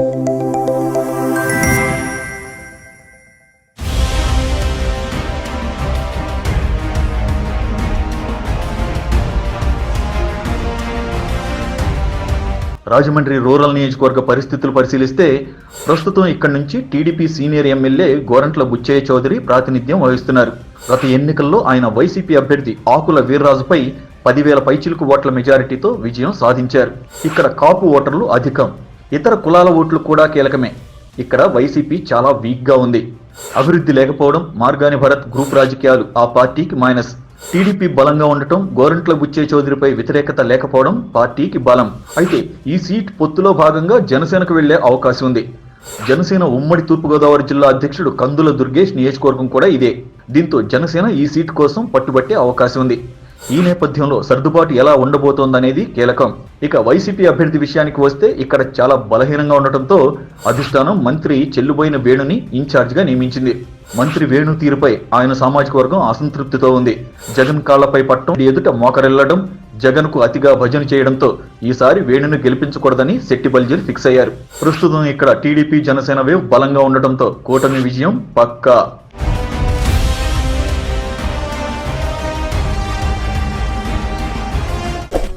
Rajahmundry rural నియోజకవర్గ పరిస్థితులు పరిశీలిస్తే ప్రస్తుతం ఇక్కడి నుంచి TDP senior MLA Gorantla Butchaiah Chowdary ప్రాతినిధ్యం వహిస్తున్నారు. గత ఎన్నికల్లో ఆయన వైసీపీ అభ్యర్థి ఆకుల వీర్రాజుపై పదివేల పైచిలుకు ఓట్ల మెజారిటీతో విజయం సాధించారు. ఇక్కడ కాపు ఓటర్లు అధికం. ఇతర కులాల ఓట్లు కూడా కీలకమే. ఇక్కడ వైసీపీ చాలా వీక్గా ఉంది. అభివృద్ధి లేకపోవడం మార్గాని భరత్ గ్రూప్ రాజకీయాలు ఆ పార్టీకి మైనస్. టీడీపీ బలంగా ఉండటం గోరంట్ల బుచ్చే చౌదరిపై వ్యతిరేకత లేకపోవడం పార్టీకి బలం. అయితే ఈ సీట్ పొత్తులో భాగంగా జనసేనకు వెళ్ళే అవకాశం ఉంది. జనసేన ఉమ్మడి తూర్పుగోదావరి జిల్లా అధ్యక్షుడు కందుల దుర్గేష్ నియోజకవర్గం కూడా ఇదే. దీంతో జనసేన ఈ సీట్ కోసం పట్టుబట్టే అవకాశం ఉంది. ఈ నేపథ్యంలో సర్దుబాటు ఎలా ఉండబోతోందనేది కీలకం. ఇక వైసీపీ అభ్యర్థి విషయానికి వస్తే ఇక్కడ చాలా బలహీనంగా ఉండటంతో అధిష్టానం మంత్రి చెల్లుబోయిన వేణుని ఇన్ఛార్జ్గా నియమించింది. మంత్రి వేణు తీరుపై ఆయన సామాజిక వర్గం అసంతృప్తితో ఉంది. జగన్ కాళ్ళపై పట్టం ఎదుట మోకరెళ్ళడం జగన్కు అతిగా భజన చేయడంతో ఈసారి వేణును గెలిపించకూడదని శెట్టి బల్జీలు ఫిక్స్ అయ్యారు. ప్రస్తుతం ఇక్కడ టీడీపీ జనసేన వేవ్ బలంగా ఉండటంతో కూటమి విజయం పక్కా.